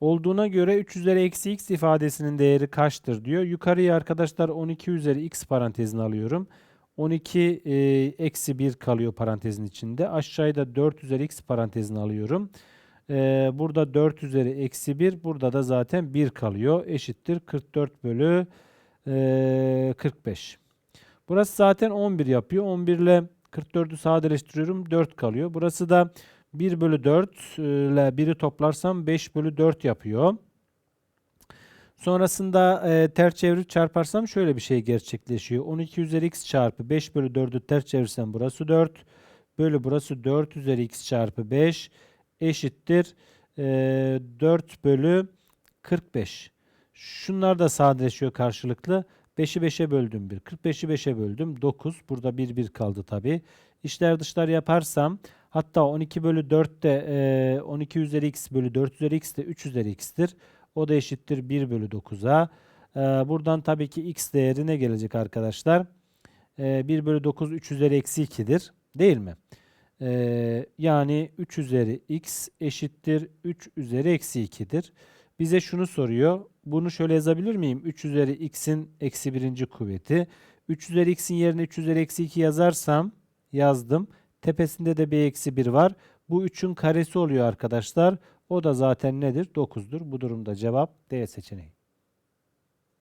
olduğuna göre 3 üzeri eksi x ifadesinin değeri kaçtır diyor. Yukarıya arkadaşlar 12 üzeri x parantezini alıyorum. 12 e, eksi 1 kalıyor parantezin içinde. Aşağıya da 4 üzeri x parantezini alıyorum. E, burada 4 üzeri eksi 1. Burada da zaten 1 kalıyor. Eşittir 44 bölü e, 45. Burası zaten 11 yapıyor. 11 ile 44'ü sadeleştiriyorum. 4 kalıyor. Burası da 1 bölü 4 ile 1'i toplarsam 5 bölü 4 yapıyor. Sonrasında e, ters çevirip çarparsam şöyle bir şey gerçekleşiyor. 12 üzeri x çarpı 5 bölü 4'ü ters çevirsem burası 4 bölü burası 4 üzeri x çarpı 5 eşittir e, 4 bölü 45. Şunlar da sadeleşiyor karşılıklı. 5'i 5'e böldüm 1. 45'i 5'e böldüm 9. Burada 1 1 kaldı tabi. İşler dışlar yaparsam hatta 12 bölü 4 de e, 12 üzeri x bölü 4 üzeri x de 3 üzeri x'tir. O da eşittir 1 bölü 9'a. E, buradan tabii ki x değeri ne gelecek arkadaşlar? E, 1 bölü 9 3 üzeri eksi 2'dir. Değil mi? E, yani 3 üzeri x eşittir 3 üzeri eksi 2'dir. Bize şunu soruyor. Bunu şöyle yazabilir miyim? 3 üzeri x'in eksi birinci kuvveti. 3 üzeri x'in yerine 3 üzeri eksi 2 yazarsam yazdım. Tepesinde de bir eksi 1 var. Bu 3'ün karesi oluyor arkadaşlar. O da zaten nedir? 9'dur. Bu durumda cevap D seçeneği.